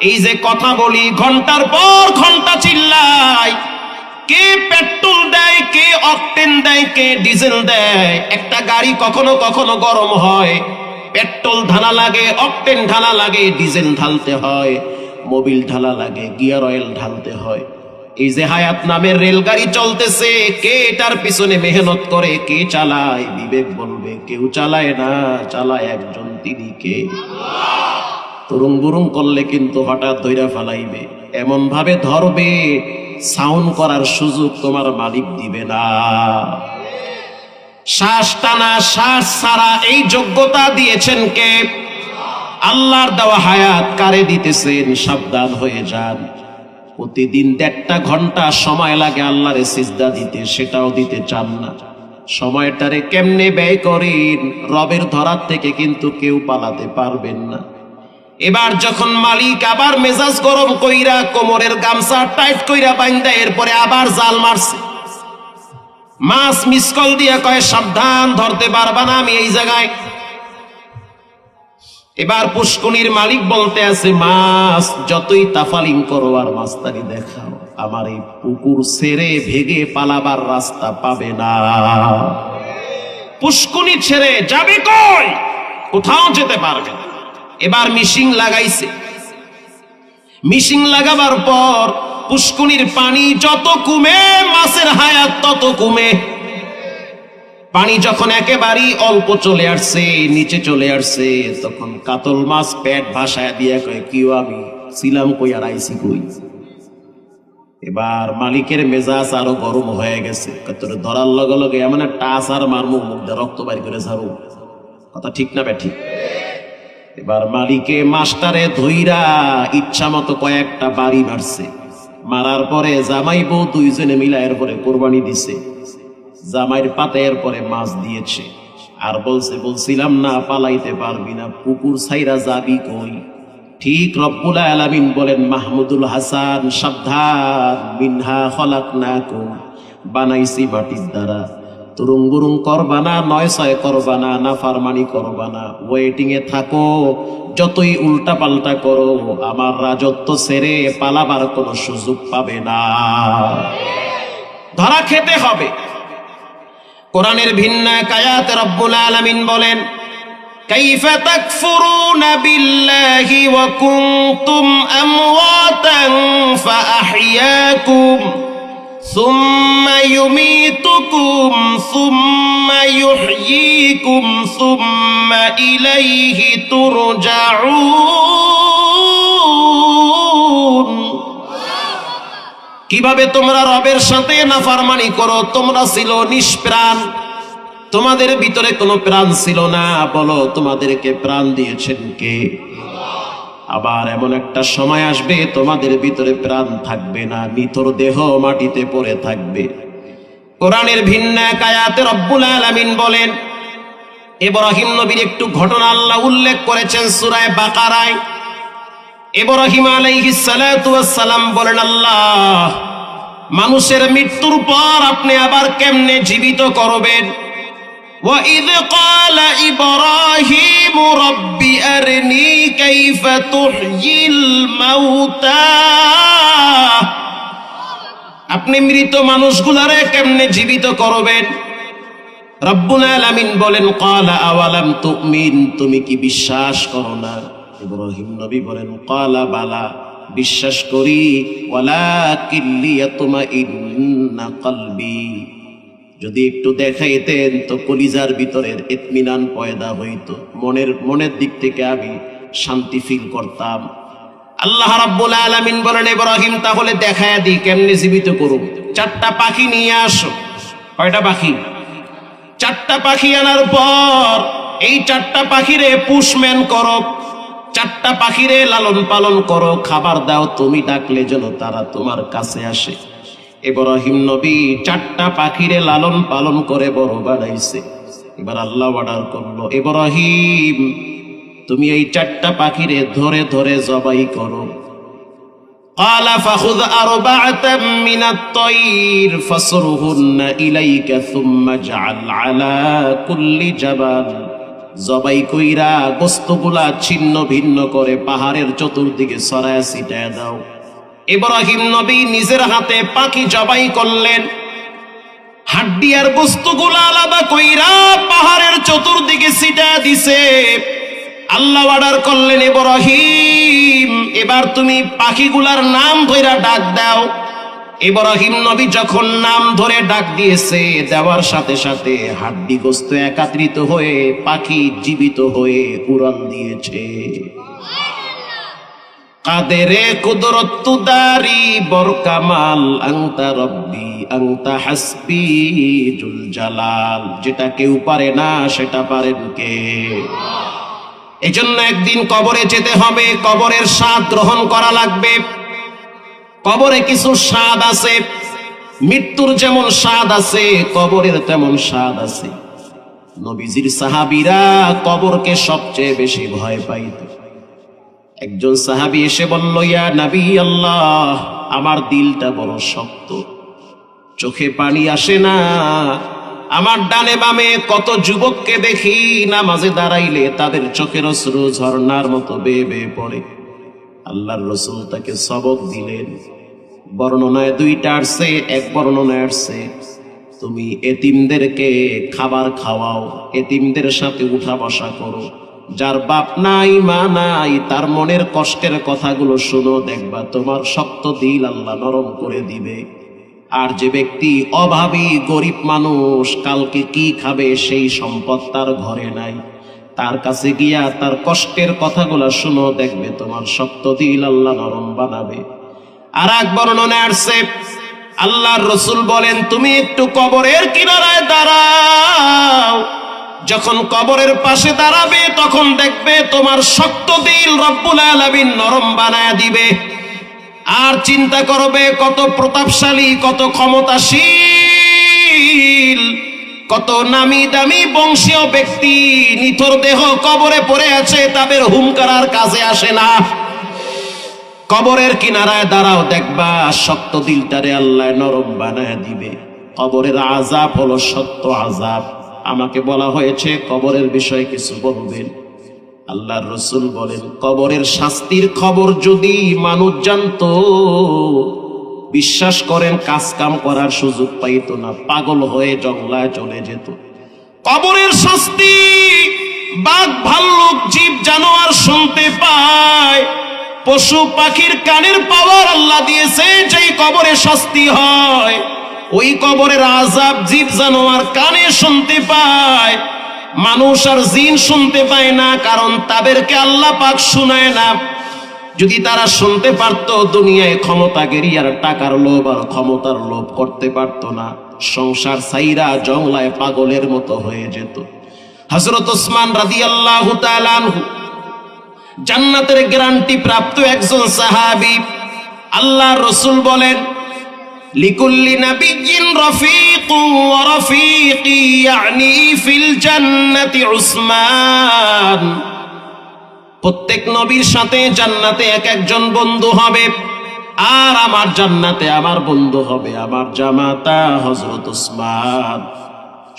এই যে কথা বলি, ঘণ্টার পর ঘণ্টা চিল্লাই কে পেট্রোল দেয়, কে অকটেন দেয়, কে ডিজেল দেয়? একটা গাড়ি কখনো কখনো গরম হয়। পেট্রোল ঢালা লাগে, অকটেন ঢালা লাগে, ডিজেল ঢালতে হয়। মোবিল ঢালা লাগে, গিয়ার অয়েল ঢালতে হয়। এই যে হায়াত নামের রেলগাড়ি চলতেছে, কে এটার পিছনে মেহনত করে, কে চালায়? বিবেক বলবে, কেউ চালায় না, চালায় একজন তিনি কে? তরুং বুরুং করলে কিন্তু হঠাৎ ধৈরা ফেলাইবে। এমন ভাবে ধরবে, সাউন্ড করার সুযোগ তোমার মালিক দিবে না। শ্বাস টানা, শ্বাস ছাড়া এই যোগ্যতা দিয়েছেন কে? আল্লাহর দেওয়া হায়াত কারে দিতেছেন? সাবধান হয়ে যান। প্রতিদিন দেড়টা ঘণ্টা সময় লাগে আল্লাহরে সিজদা দিতে, সেটাও দিতে চান না। সময়টারে কেমনে ব্যয় করেন? রবের ধরার থেকে কিন্তু কেউ পালাতে পারবেন না। এবার যখন মালিক আবার মেজাজ গরম কইরা কোমরের গামছা টাইট কইরা বাইন্দা, এরপরে আবার জাল মারছে। মাছ মিসকল দিয়ে কয়, সাবধান, ধরতে পারবা না আমি এই জায়গায়। এবার পুষ্কুনির মালিক বলতে আছে, মাছ, যতই তাফালিং করো আর মাস্তারি দেখাও, আমার এই পুকুর ছেড়ে ভেগে পালাবার রাস্তা পাবে না। পুষ্কুনি ছেড়ে যাবে কই? কোথাও যেতে পারবে না। এবার মিশিং লাগাইছে। মিশিং লাগাবার পর পুষ্কুনির পানি যত কমে, মাছের হায়াত তত কমে। পানি যখন একেবারেই অল্প চলে আসছে, নিচে চলে আসছে, তখন কাতল মাছ পেট ভাসায় দিয়ে কয়, কিও আমি? ছিলাম কই আর আইসি কই? এবার মালিকের মেজাজ আরও গরম হয়ে গেছে। তোরে ধরার লগে লগে এমন একটা আসার মারমু, মুখ রক্ত বাইর করে ছাড়ু কথা ঠিক না বে ঠিক? এবার মালিকে মাস্টারে ধইরা ইচ্ছা মতো কয়েকটা বাড়ি মারছে। মারার পরে জামাই বউ দুইজনে মিলা এরপরে কোরবানি দিছে। জামাইয়ের পাতে এরপরে মাছ দিয়েছে। আর বলছে, বলছিলাম না, পালাইতে পারবি না পুকুর ছাইরা যাবি কই? ঠিক রব্বুল আলামিন বলেন, মাহমুদুল হাসান, সাবধান, মিনহা খলাক না বানাইছি মাটির দ্বারা। তুরুং গুরুং করবা না নয় ছয় করবা না না ফারমানি করবা না ওয়েটিং এ থাকো যতই উল্টা পাল্টা করো আমার রাজত্ব ছেড়ে পালাবার কোনো সুযোগ পাবে না ধরা খেতে হবে কোরআনের ভিন্ন কায়াত রব্বুল আলামিন বলেন كيف تكفرون بالله وكنتم أمواتا فأحياكم ثم يميتكم ثم يحييكم ثم إليه ترجعون কিভাবে তোমরা রবের সাথে নাফারমানি করো তোমরা ছিল নিষ্প্রাণ তোমাদের ভিতরে কোনো প্রাণ ছিল না বলো তোমাদেরকে প্রাণ দিয়েছেন কে আবার এমন একটা সময় আসবে তোমাদের ভিতরে প্রাণ থাকবে না নিতর দেহ মাটিতে পড়ে থাকবে। কোরআনের ভিন্ন এক আয়াতে রব্বুল আলামিন বলেন, ইব্রাহিম নবীর একটু ঘটনা আল্লাহ উল্লেখ করেছেন সূরায় বাকারায়। ইব্রাহিম আলাইহিস সালাতু ওয়াস সালাম বলেন, আল্লাহ, মানুষের মৃত্যুর পর আপনি আবার কেমনে জীবিত করবেন? وإذ قال إبراهيم رب أرني كيف تحيي الموتى আপনি মৃত মানুষগুলারে কেমনে জীবিত করবেন রব্বুল আলামিন বলেন ক্বালা আওয়ালাম তুমিন তুমি কি বিশ্বাস করো না ইব্রাহিম নবী বলেন ক্বালা বালা বিশ্বাস করি ওয়ালাকিন লিয়াতমাইন্না কলবি যদি একটু দেখাইতেন তো কলিজার ভিতরের ইতমিনান পয়দা হইতো। মনের মনের দিক থেকে আমি শান্তি ফিল করতাম। আল্লাহ রাব্বুল আলামিন বলেন, ইব্রাহিম, তাহলে দেখায় দি কেমনে জীবিত করুম? চারটা পাখি নিয়ে আসো। কয়টা পাখি? চারটা পাখি আনার পর এই চারটা পাখিরে পুষম্যান করো। চারটা পাখিরে লালন পালন করো। খাবার দাও, তুমি ডাকলে যেন তারা তোমার কাছে আসে। ইব্রাহিম নবী চারটা পাখিরে লালন পালন করে বড় বানাইছে এবার আল্লাহ অর্ডার করলো ইব্রাহিম তুমি এই চারটা পাখিরে ধরে ধরে জবাই করো قال فخذ أربعة من الطير فصرهن إليك ثم اجعل على كل جبل জবাই কইরা গোস্তগুলা ছিন্ন ভিন্ন করে পাহাড়ের চতুর্দিকে সরায় ছিটায় দাও ইব্রাহিম নবী নিজের হাতে পাখি জবাই করলেন। হাড্ডি আর বস্তুগুলা আলাদা কইরা পাহাড়ের চতুর্দিকে ছিটা দিছে। আল্লাহ অর্ডার করলেন, ইব্রাহিম, এবার তুমি পাখিগুলার নাম ধইরা ডাক দাও। ইব্রাহিম নবী যখন নাম ধরে ডাক দিয়েছে, দেওয়ার সাথে সাথে হাড্ডি গোস্ত একাত্রিত হয়ে পাখি জীবিত হয়ে উড়ান দিয়েছে। কাদেরে কুদরত তুদারি বরকামাল আংতা রব্বি আংতা হাসবি জুল জালাল। যেটা কেউ পারে না, সেটা পারেন কে? এই জন্য একদিন কবরে যেতে হবে, কবরের স্বাদ গ্রহণ করা লাগবে। কবরে কিছু স্বাদ আছে, মৃত্যুর যেমন স্বাদ আছে, কবরের তেমন স্বাদ আছে। নবীজির সাহাবীরা কবরকে সবচেয়ে বেশি ভয় পাইত। একজন সাহাবী এসে বলল, ইয়া নবী আল্লাহ, আমার দিলটা বড় শক্ত। চোখে পানি আসে না। আমার ডানে বামে কত যুবককে দেখি নামাজে দাঁড়াইলে তাদের চোখের অশ্রু ঝর্ণার মতো বেয়ে বেয়ে পড়ে। আল্লাহর রসুল তাকে সবক দিলেন। বর্ণনায় দুইটা আসছে, এক বর্ণনায় আসছে। তুমি এতিমদেরকে খাবার খাওয়াও, এতিমদের সাথে উঠা বসা করো। যার বাপ নাই, মা নাই, তার মনের কষ্টের কথাগুলো শুনো, দেখবা তোমার শক্ত দিল আল্লাহ নরম করে দিবে। আর যে ব্যক্তি অভাবী, গরিব মানুষ, কালকে কি খাবে সেই সম্পদ তার ঘরে নাই। তার কাছে গিয়া তার কষ্টের কথাগুলো শুনো, দেখবে তোমার শক্ত দিল আল্লাহ নরম বানাবে। আর এক বর্ণনে আসছে, আল্লাহর রসুল বলেন, তুমি একটু কবরের কিনারায় দাঁড়াও। যখন কবরের পাশে দাঁড়াবে, তখন দেখবে তোমার শক্ত দিল রব্বুল আলামিন নরম বানায় দিবে। আর চিন্তা করবে কত প্রতাপশালী, কত ক্ষমতাশীল, কত নামি দামি বংশীয় ব্যক্তি, নিথর দেহ কবরে পড়ে আছে, তাদের হুমকার কাজে আসে না। কবরের কিনারায় দাঁড়াও, দেখবা শক্ত দিলটারে আল্লাহ নরম বানায় দিবে। কবরের আজাব হলো সত্য আজাব আমাকে বলা হয়েছে, কবরের বিষয়ে কিছু বলবেন? আল্লাহর রসুল বলেন, কবরের শাস্তির খবর যদি মানুষ জানতো, বিশ্বাস করেন কাজ কাম করার সুযোগ পাইতো না, পাগল হয়ে জঙ্গলায় চলে যেত। কবরের শাস্তি, বাঘ, ভাল্লুক, জীব, জানোয়ার শুনতে পায়। পশু পাখির কানের পাওয়ার আল্লাহ দিয়েছে, যেই কবরে শাস্তি হয়। ওই কবরের আজাব জীব জানোয়ার কানে শুনতে পায়, মানুষ আর জিন শুনতে পায় না, কারণ তাদেরকে আল্লাহ পাক শুনায় না। যদি তারা শুনতে পারত, দুনিয়ায় ক্ষমতা গেরিয়ার টাকার লোভ আর ক্ষমতার লোভ করতে পারত না। সংসার সাইরা জংলায় পাগলের মতো হয়ে যেত। হজরত ওসমান রাদি আল্লাহ জান্নাতের গ্যারান্টি প্রাপ্ত একজন সাহাবি আল্লাহ রসুল বলেন লিকুল্লি নাবিয়্যিন রাফিকুন ওয়া রাফিকি, ইয়ানি ফিল জান্নাতি প্রত্যেক নবীর সাথে জান্নাতে এক একজন বন্ধু হবে, আর আমার জান্নাতে আমার বন্ধু হবে আমার জামাতা হজরত উসমান।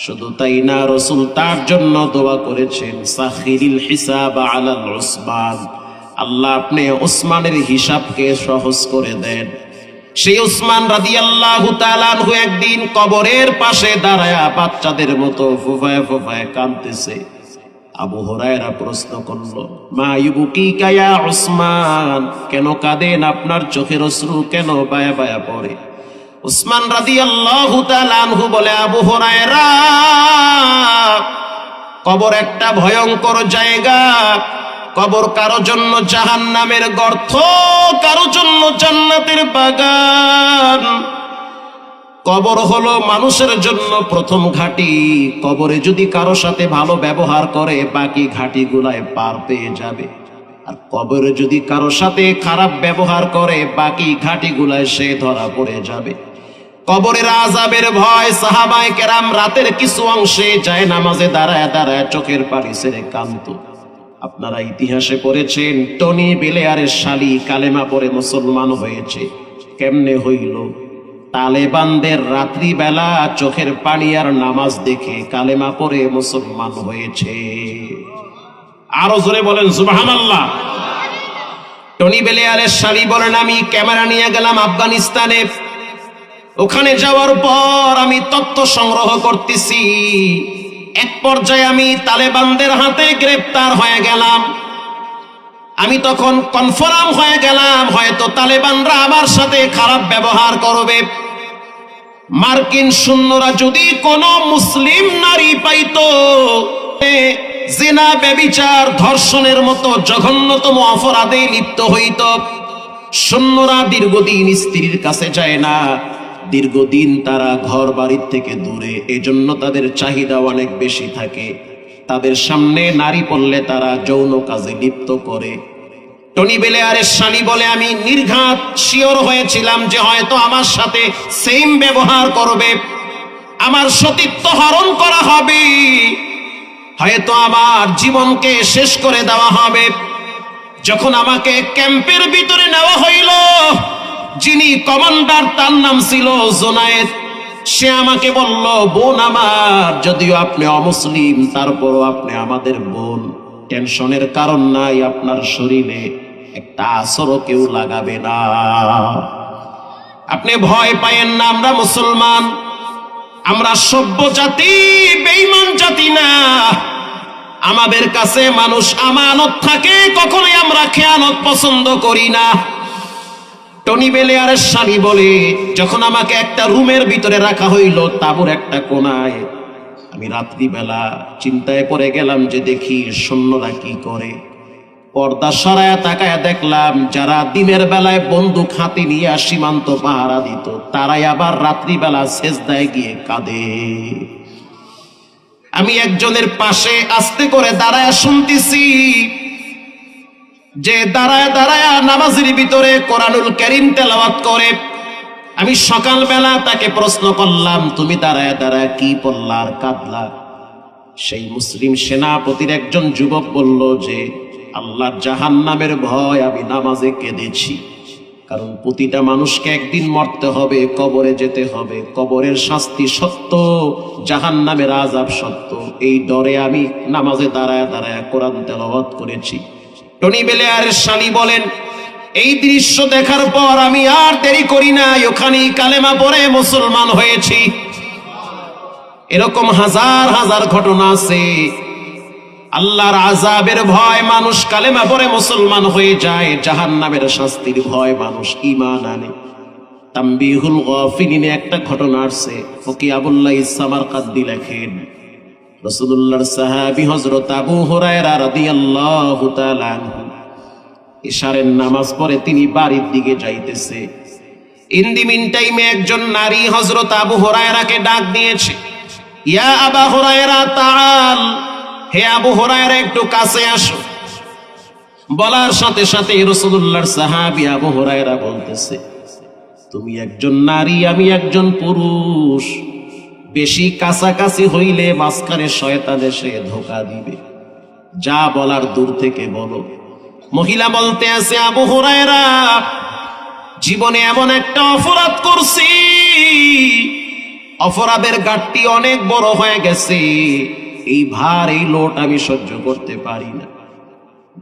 শুধু তাই না, রসুল তার জন্য দোয়া করেছেন, সাখিরিল হিসাব আলাল উসমান। আল্লাহ আপনি ওসমানের হিসাবকে সহজ করে দেন। সেই উসমান রাদি আল্লাহ তালানহু একদিন কবরের পাশে দাঁড়ায়া বাচ্চাদের মতো ফুফায় ফুফায় কাঁদতেছে। আবু হরায়রা প্রশ্ন করল, মা ইবুকি কায়া উসমান? কেন কাঁদেন? আপনার চোখের অশ্রু কেন বায়া বায়া পড়ে? উসমান রাদি আল্লাহ আনহু বলে, আবু হরায়রা, কবর একটা ভয়ঙ্কর জায়গা। কবর কারও জন্য জাহান নামের গর্ত, কারও জন্য জান্নাতের বাগান। কবর হলো মানুষের জন্য প্রথম ঘাটি। কবরে যদি কারও সাথে ভালো ব্যবহার করে, বাকি ঘাটি গুলায় পার পেয়ে যাবে। আর কবরে যদি কারও সাথে খারাপ ব্যবহার করে, বাকি ঘাটি গুলায় সে ধরা পড়ে যাবে। কবরের আজাবের ভয় সাহাবায় কেরাম রাতের কিছু অংশে যায় নামাজে দাঁড়ায় দাঁড়ায় চোখের পানি ছেড়ে কান্ত আপনারা ইতিহাসে পড়েছেন, টনি বেলেয়ারের শালি কালেমা পরে মুসলমান হয়েছে। কেমনে হইল? তালেবানদের রাত্রিবেলা চোখের পানি আর নামাজ দেখে কালেমা পরে মুসলমান হয়েছে। আরও জোরে বলেন সুবাহান আল্লাহ টনি বেলেয়ারের শালি বলেন, আমি ক্যামেরা নিয়ে গেলাম আফগানিস্তানে। ওখানে যাওয়ার পর আমি তথ্য সংগ্রহ করতেছি। এক পর্যায়ে আমি তালেবানদের হাতে গ্রেপ্তার হয়ে গেলাম। আমি তখন কনফার্ম হয়ে গেলাম, হয়তো তালেবানরা আমার সাথে খারাপ ব্যবহার করবে। মার্কিন সৈন্যরা যদি কোনো মুসলিম নারী পাইতো জেনা ব্যবিচার ধর্ষণের মতো জঘন্যতম অপরাধে লিপ্ত হইত। সৈন্যরা দীর্ঘদিন স্ত্রীর কাছে যায় না। দীর্ঘদিন তারা ঘর বাড়ির থেকে দূরে, এজন্য তাদের চাহিদা অনেক বেশি থাকে। তাদের সামনে নারী পড়লে তারা যৌন কাজে লিপ্ত করে। টনি বেলেয়ারের স্বামী বলে, আমি নির্ঘাত শিওর হয়েছিলাম যে হয়তো আমার সাথে সেম ব্যবহার করবে। আমার সতীত্ব হরণ করা হবে। হয়তো আমার জীবনকে শেষ করে দেওয়া হবে। যখন আমাকে ক্যাম্পের ভিতরে নেওয়া হইল যিনি কমান্ডার, তার নাম ছিল জোনায়েদ। সে আমাকে বলল, বোন আমার, যদিও আপনি অমুসলিম, তারপরও আপনি আমাদের বোন। টেনশনের কারণ নাই, আপনার শরীরে একটা আসরও কেউ লাগাবে না। আপনি ভয় পায়েন না, আমরা মুসলমান। আমরা সভ্য জাতি, বেঈমান জাতি না। আমাদের কাছে মানুষ আমানত থাকে, কখনোই আমরা খেয়ানত পছন্দ করি না। টনি বেলেয়ারের স্বামী বলে, যখন আমাকে একটা রুমের ভিতরে রাখা হইল, তাবুর একটা কোনায় আমি রাত্রিবেলা চিন্তায় পড়ে গেলাম যে দেখি সৈন্যরা কি করে। পর্দা সরায়া তাকায়া দেখলাম, যারা দিনের বেলায় বন্দুক হাতে নিয়ে সীমান্ত পাহারা দিত, তারাই আবার রাত্রিবেলা শেষদায় গিয়ে কাঁদে। আমি একজনের পাশে আস্তে করে দাঁড়ায় শুনতেছি যে দাঁড়ায় দাঁড়ায় নামাজের ভিতরে কোরআনুল করিম তেলাওয়াত করে। আমি সকালবেলা তাকে প্রশ্ন করলাম, তুমি দাঁড়ায় দাঁড়ায় কি পড়লা আর কাঁদলা? সেই মুসলিম সেনাপতির একজন যুবক বলল যে আল্লাহর জাহান নামের ভয়, আমি নামাজে কেঁদেছি। কারণ প্রতিটা মানুষকে একদিন মরতে হবে, কবরে যেতে হবে। কবরের শাস্তি সত্য জাহান নামের আজাব সত্য। এই ডরে আমি নামাজে দাঁড়ায় দাঁড়ায় কোরআন তেলাওয়াত করেছি। টনি বেলেয়ারের শালি বলেন, এই দৃশ্য দেখার পর আমি আর দেরি করি নাই, ওখানেই কালেমা পরে মুসলমান হয়েছি। এরকম হাজার হাজার ঘটনা আছে। আল্লাহর আজাবের ভয় মানুষ কালেমা পরে মুসলমান হয়ে যায় জাহান নামের শাস্তির ভয় মানুষ ইমান আনে। তাম্বিহুল গফিলিনে একটা ঘটনা আসছে ফকি আবুল্লাহ ইসামার কাদ্দি লেখেন রসুল্লাহর সাহাবি হজরত আবু হুরায়রা রাদিয়াল্লাহু ইশারের নামাজ পড়ে তিনি বাড়ির দিকে যাইতেছে। ইন দি মিন টাইমে একজন নারী হজরত আবু হুরায়রাকে ডাক দিয়েছে, ইয়া আবা হুরায়রা, তাআল, হে আবু হুরায়রা, একটু কাছে আসো। বলার সাথে সাথে রসুল্লাহর সাহাবি আবু হুরায়রা বলতেছে, তুমি একজন নারী, আমি একজন পুরুষ। বেশি কাছাকাছি হইলে মাঝখানে শয়তান এসে ধোকা দিবে। যা বলার দূর থেকে বলো। মহিলা বলতে আছে, আবু হুরায়রা, জীবনে এমন একটা অপরাধ করছি। অপরাধের গাঠটি অনেক বড় হয়ে গেছে। এই ভার, এই লোট আমি সহ্য করতে পারি না।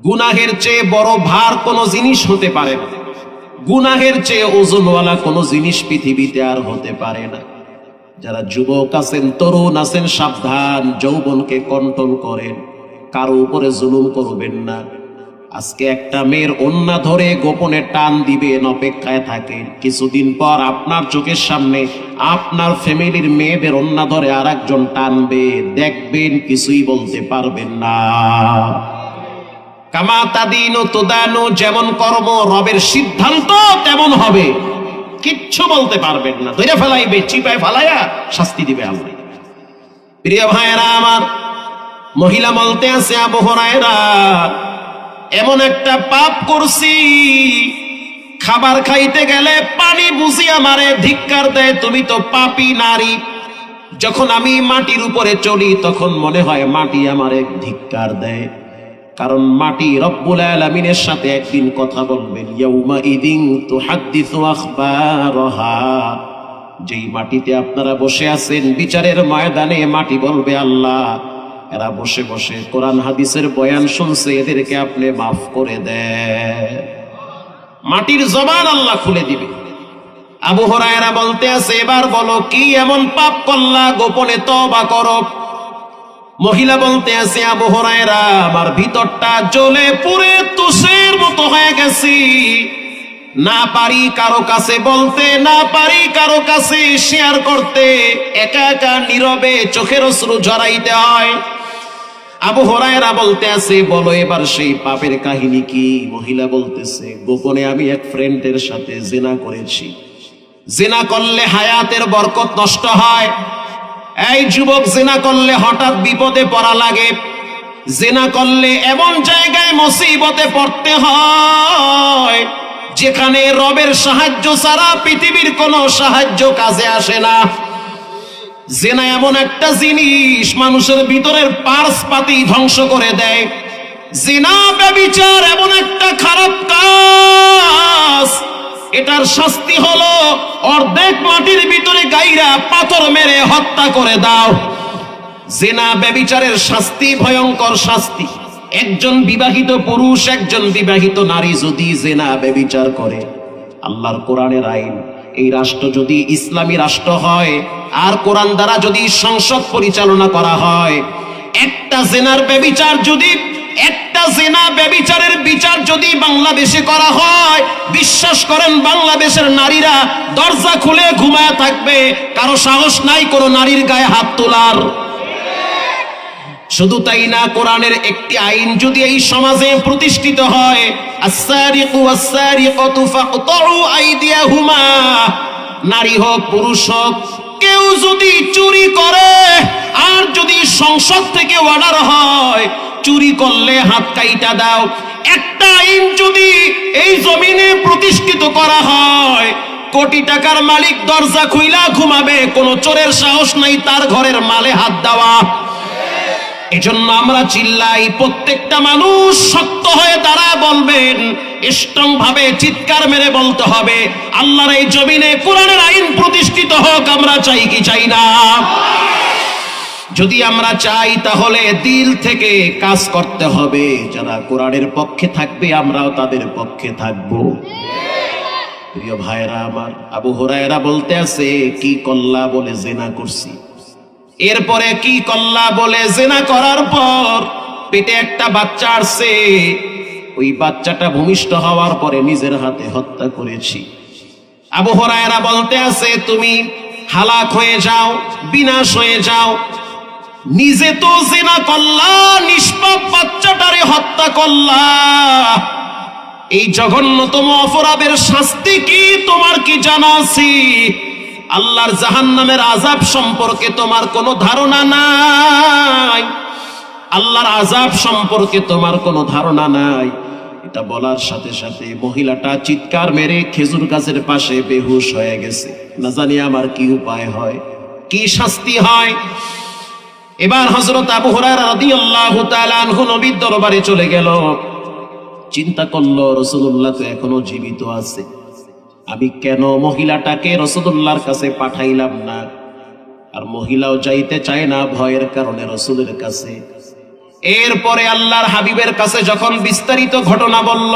গুনাহের চেয়ে বড় ভার কোনো জিনিস হতে পারে না। গুনাহের চেয়ে ওজনওয়ালা কোনো জিনিস পৃথিবীতে আর হতে পারে না। যারা যুবক আছেন, তরুণ আছেন, সাবধান, যৌবনকে কন্ট্রোল করেন। কারও উপরে জুলুম করবেন না। আজকে একটা মেয়ের অন্যা ধরে গোপনে টান দিবেন, অপেক্ষায় থাকেন কিছুদিন পর আপনার চোখের সামনে আপনার ফ্যামিলির মেয়েদের অন্যা ধরে আর একজন টানবে। দেখবেন কিছুই বলতে পারবেন না। কামা তাদিন তোদানো, যেমন কর্ম, রবের সিদ্ধান্ত তেমন হবে। কিচ্ছু বলতে পারবেন না। ধরে ফেলাইবে, চিপায় ফেলাইয়া শাস্তি দিবে আল্লাহ। প্রিয় ভাইয়েরা আমার, মহিলা বলতে আছে আবহরায়রা এমন একটা পাপ করছি, খাবার খাইতে গেলে পানি বুঝি আমারে ধিক্কার দেয়, তুমি তো পাপি নারী। যখন আমি মাটির উপরে চলি, তখন মনে হয় মাটি আমারে ধিক্কার দেয়। কারণ মাটি রব্বুল আলামিনের সাথে একদিন কথা বলবেন, ইয়াউমা ইদিন আখবারহা। যেই মাটিতে আপনারা বসে আছেন, বিচারের ময়দানে মাটি বলবে আল্লাহ। এরা বসে বসে কোরআন হাদিসের বয়ান শুনছে, এদেরকে আপনি মাফ করে দেন। মাটির জবান আল্লাহ খুলে দিবে। আবু হরায়রা বলতে আছে, এবার বলো, কি এমন পাপ করলা? গোপনে তবা করো। মহিলা বলতে আছে, আবু হরায়রা, আমার ভিতরটা জ্বলে পুরে তুষের মতো হয়ে গেছি। না পারি কারও কাছে বলতে, না পারি কারও কাছে শেয়ার করতে। একা একা নীরবে চোখের অশ্রু ঝরাইতে হয়। আবু হরায়রা বলতে আছে, বলো এবার সেই পাপের কাহিনী কি? মহিলা বলতেছে, গোপনে আমি এক ফ্রেন্ডের সাথে জেনা করেছি। জেনা করলে হায়াতের বরকত নষ্ট হয়। এই যুবক জেনা করলে হঠাৎ বিপদে পড়া লাগে। জেনা করলে এমন জায়গায় মুসিবতে পড়তে হয়, যেখানে রবের সাহায্য ছাড়া পৃথিবীর কোনো সাহায্য কাজে আসে না। জেনা এমন একটা জিনিস মানুষের ভিতরের পার্স পাতি ধ্বংস করে দেয়। জেনা ব্যবিচার এমন একটা খারাপ কাজ এটার শাস্তি হলো অর্ধেক মাটির ভিতরে গাইরা পাথর মেরে হত্যা করে দাও। জেনা ব্যবিচারের শাস্তি, ভয়ঙ্কর শাস্তি। একজন বিবাহিত পুরুষ, একজন বিবাহিত নারী যদি জেনা ব্যবিচার করে, আল্লাহর কোরআনের আইন, এই রাষ্ট্র যদি ইসলামী রাষ্ট্র হয়, আর কোরআন দ্বারা যদি সংসদ পরিচালনা করা হয়, একটা জেনার ব্যবিচার যদি একটা জেনা ব্যবিচারের বিচার যদি বাংলাদেশে করা হয়, বিশ্বাস করেন বাংলাদেশের নারীরা দরজা খুলে ঘুমায় থাকবে, কারও সাহস নাই কোনো নারীর গায়ে হাত তোলার। শুধু তাই না, কোরআনের একটি আইন যদি এই সমাজে প্রতিষ্ঠিত হয় নারী হোক, পুরুষ হোক, কেউ যদি চুরি করে, আর যদি সংসদ থেকে অর্ডার হয় চুরি করলে হাত কাইটা দাও। একটা আইন যদি এই জমিনে প্রতিষ্ঠিত করা হয়, কোটি টাকার মালিক দরজা খুইলা ঘুমাবে, কোন চোরের সাহস নাই তার ঘরের মালে হাত দেওয়া। এজন্য আমরা চিল্লাই, প্রত্যেকটা মানুষ শক্ত হয়ে তারা বলবেন, স্ট্রং ভাবে চিৎকার মেরে বলতে হবে, আল্লাহর এই জমিনে কোরআনের আইন প্রতিষ্ঠিত হোক, আমরা চাই কি চাই না। যদি আমরা চাই, তাহলে দিল থেকে কাজ করতে হবে। যারা কোরআনের পক্ষে থাকবে, আমরাও তাদের পক্ষে থাকব। প্রিয় ভাইরা আমার, আবু হরায়রা বলতে আছে, কি কল্লা বলে জেনা করছি? এরপরে, কি কল্লা বলে জেনা করার পর পেটে একটা বাচ্চা আসছে। ওই বাচ্চাটা ভূমিষ্ঠ হওয়ার পরে নিজের হাতে হত্যা করেছি। আবু হরায়রা বলতে আছে, তুমি হালাক হয়ে যাও, বিনাশ হয়ে যাও নিজে তো জেনা করলা নিষ্পাপ বাচ্চাটারে হত্যা করলা এই জঘন্যতম অপরাধের শাস্তি কি, তোমার কি জানা আছে? আল্লাহর জাহান্নামের আজাব সম্পর্কে তোমার কোনো ধারণা নাই। আল্লাহর আজাব সম্পর্কে তোমার কোনো ধারণা নাই। এটা বলার সাথে সাথে মহিলাটা চিৎকার মেরে খেজুর গাছের পাশে বেহুশ হয়ে গেছে। না জানি আমার কি উপায় হয়, কি শাস্তি হয়? এবার হজরত আবু আনহু নবীর দরবারে চলে গেল। চিন্তা করল রসুল্লাহ তো এখনও জীবিত আছে। আমি কেন মহিলাটাকে রসুল্লাহর কাছে পাঠাইলাম না? আর মহিলাও যাইতে চায় না ভয়ের কারণে রসুলের কাছে। এরপরে আল্লাহর হাবিবের কাছে যখন বিস্তারিত ঘটনা বলল,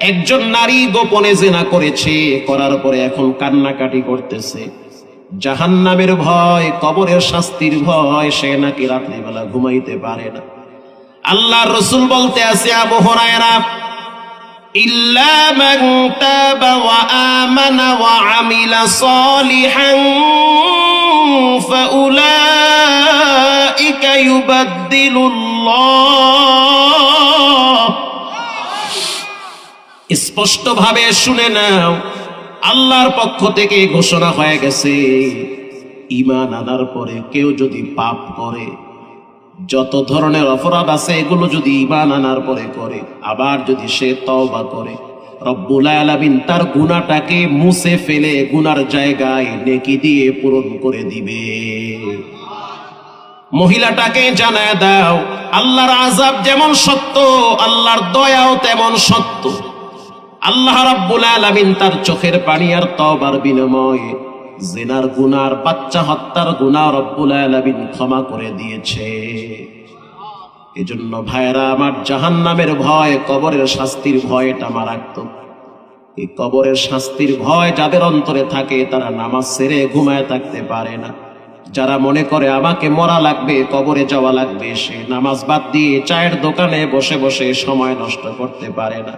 একজন নারী গোপনে জেনা করেছে, করার পরে এখন কান্নাকাটি করতেছে। জাহান্নামের ভয়, কবরের শাস্তির ভয়, সে নাকি রাত্রিবেলা ঘুমাইতে পারে না। আল্লাহর রসুল বলতে আছে, আবু হরায়রা, ইল্লা মান তাবা ওয়া আমানা ওয়া আমিলা সালিহান, ফাউলাইকা ইউবাদদিলুল্লাহ। স্পষ্ট ভাবে শুনে নাও আল্লাহর পক্ষ থেকে ঘোষণা হয়ে গেছে ইমান আনার পরে কেউ যদি পাপ করে, যত ধরনের অপরাধ আছে এগুলো যদি ইমান আনার পরে করে, আবার যদি সে তওবা করে তার গুনাহটাকে মুছে ফেলে গুনার জায়গায় নেকি দিয়ে পূরণ করে দিবে। মহিলাটাকে জানায় দাও, আল্লাহর আজাব যেমন সত্য, আল্লাহর দয়াও তেমন সত্য। আল্লাহ রাব্বুল আলামিন তার চোখের পানি আর তওবার বিনিময়ে জেনার গুনার, বাচ্চা হত্যার গুনাহ রব্বুল আলামিন ক্ষমা করে দিয়েছে। এজন্য ভাইয়েরা, আমার জাহান্নামের ভয়, কবরের শাস্তির ভয় এটা মারাত্মক। এই কবরের শাস্তির ভয় যাদের অন্তরে থাকে, তারা নামাজ সেরে ঘুমায় থাকতে পারে না। যারা মনে করে আমাকে মরা লাগবে, কবরে যাওয়া লাগবে, সে নামাজ বাদ দিয়ে চায়ের দোকানে বসে বসে সময় নষ্ট করতে পারে না।